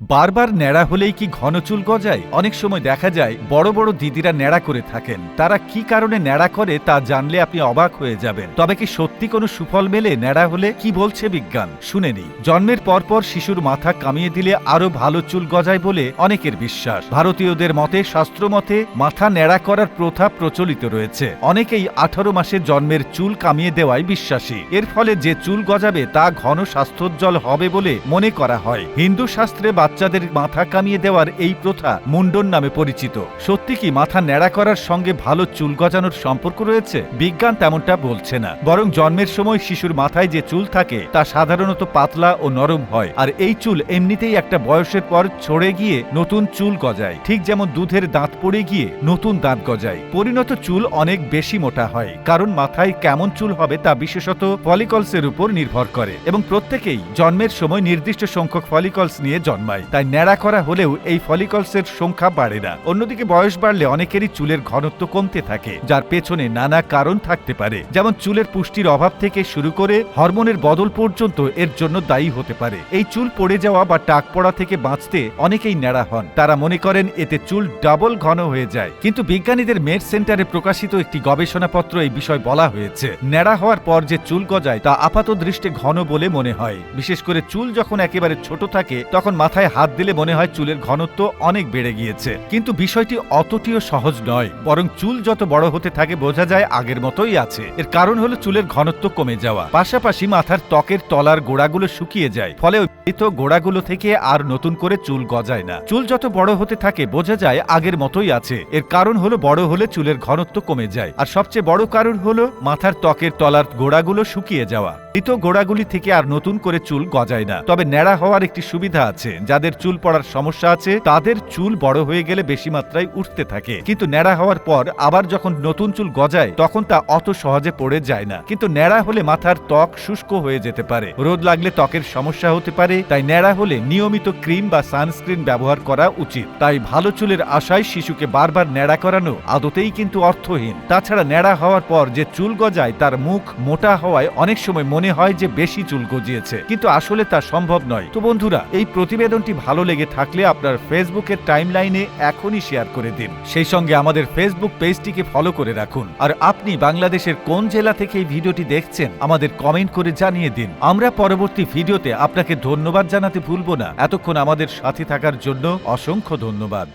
বারবার ন্যাড়া হলেই কি ঘন চুল গজায়? অনেক সময় দেখা যায়, বড় বড় দিদিরা ন্যাড়া করে থাকেন। তারা কি কারণে ন্যাড়া করে তা জানলে আপনি অবাক হয়ে যাবেন। তবে কি সত্যি কোনো সুফল মেলে ন্যাড়া হলে? কি বলছে বিজ্ঞান? শুনে নিই। জন্মের পরপর শিশুর মাথা কামিয়ে দিলে আরও ভালো চুল গজায় বলে অনেকের বিশ্বাস। ভারতীয়দের মতে, শাস্ত্র মতে, মাথা ন্যাড়া করার প্রথা প্রচলিত রয়েছে। অনেকেই আঠারো মাসে জন্মের চুল কামিয়ে দেওয়ায় বিশ্বাসী। এর ফলে যে চুল গজাবে তা ঘন স্বাস্থ্যোজ্জ্বল হবে বলে মনে করা হয়। হিন্দু শাস্ত্রে বাচ্চাদের মাথা কামিয়ে দেওয়ার এই প্রথা মুন্ডন নামে পরিচিত। সত্যি কি মাথা ন্যাড়া করার সঙ্গে ভালো চুল গজানোর সম্পর্ক রয়েছে? বিজ্ঞান তেমনটা বলছে না। বরং জন্মের সময় শিশুর মাথায় যে চুল থাকে, তা সাধারণত পাতলা ও নরম হয়। আর এই চুল এমনিতেই একটা বয়সের পর ছড়ে গিয়ে নতুন চুল গজায়। ঠিক যেমন দুধের দাঁত পড়ে গিয়ে নতুন দাঁত গজায়। পরিণত চুল অনেক বেশি মোটা হয়। কারণ মাথায় কেমন চুল হবে তা বিশেষত ফলিকলসের উপর নির্ভর করে। এবং প্রত্যেকেই জন্মের সময় নির্দিষ্ট সংখ্যক ফলিকলস নিয়ে জন্মায়। তাই ন্যাড়া করা হলেও এই ফলিকলসের সংখ্যা বাড়ে না। অন্যদিকে বয়স বাড়লে অনেকেরই চুলের ঘনত্ব কমতে থাকে, যার পেছনে নানা কারণ থাকতে পারে। যেমন চুলের পুষ্টির অভাব থেকে শুরু করে হরমোনের বদল পর্যন্ত এর জন্য দায়ী হতে পারে। এই চুল পড়ে যাওয়া বা টাক পড়া থেকে বাঁচতে অনেকেই ন্যাড়া হন। তারা মনে করেন এতে চুল ডাবল ঘন হয়ে যায়। কিন্তু বিজ্ঞানীদের মেড সেন্টারে প্রকাশিত একটি গবেষণাপত্র এই বিষয় বলা হয়েছে, ন্যাড়া হওয়ার পর যে চুল গজায় তা আপাত দৃষ্টে ঘন বলে মনে হয়। বিশেষ করে চুল যখন একেবারে ছোট থাকে, তখন মাথায় হাত দিলে মনে হয় চুলের ঘনত্ব অনেক বেড়ে গিয়েছে। কিন্তু বিষয়টি অতটিও সহজ নয়, বরং চুল যত বড় হতে থাকে বোঝা যায় আগের মতোই আছে। এর কারণ হলো চুলের ঘনত্ব কমে যাওয়া। পাশাপাশি মাথার ত্বকের তলার গোড়াগুলো শুকিয়ে যায়, ফলে মৃত গোড়াগুলো থেকে আর নতুন করে চুল গজায় না। চুল যত বড় হতে থাকে বোঝা যায় আগের মতোই আছে। এর কারণ হলো বড় হলে চুলের ঘনত্ব কমে যায়। আর সবচেয়ে বড় কারণ হলো মাথার ত্বকের তলার গোড়াগুলো শুকিয়ে যাওয়া। মৃত গোড়াগুলি থেকে আর নতুন করে চুল গজায় না। তবে ন্যাড়া হওয়ার একটি সুবিধা আছে। যাদের চুল পড়ার সমস্যা আছে, তাদের চুল বড় হয়ে গেলে বেশি মাত্রায় উঠতে থাকে। কিন্তু ন্যাড়া হওয়ার পর আবার যখন নতুন চুল গজায়, তখন তা অত সহজে পড়ে যায় না। কিন্তু ন্যাড়া হলে মাথার ত্বক শুষ্ক হয়ে যেতে পারে। রোদ লাগলে ত্বকের সমস্যা হতে পারে। তাই ন্যাড়া হলে নিয়মিত ক্রিম বা সানস্ক্রিন ব্যবহার করা উচিত। তাই ভালো চুলের আশায় শিশুকে বারবার ন্যাড়া করানো আদতেই কিন্তু অর্থহীন। তাছাড়া ন্যাড়া হওয়ার পর যে চুল গজায়, তার মুখ মোটা হওয়ায় অনেক সময় মনে হয় যে বেশি চুল গজিয়েছে, কিন্তু আসলে তা সম্ভব নয়। তো বন্ধুরা, এই প্রতিবেদনটি ভালো লেগে থাকলে আপনার ফেসবুকের টাইমলাইনে এখনই শেয়ার করে দিন। সেই সঙ্গে আমাদের ফেসবুক পেজটিকে ফলো করে রাখুন। আর আপনি বাংলাদেশের কোন জেলা থেকে এই ভিডিওটি দেখছেন, আমাদের কমেন্ট করে জানিয়ে দিন। আমরা পরবর্তী ভিডিওতে আপনাকে ধন্যবাদ জানাতে ভুলব না। এতক্ষণ আমাদের সাথে থাকার জন্য অসংখ্য ধন্যবাদ।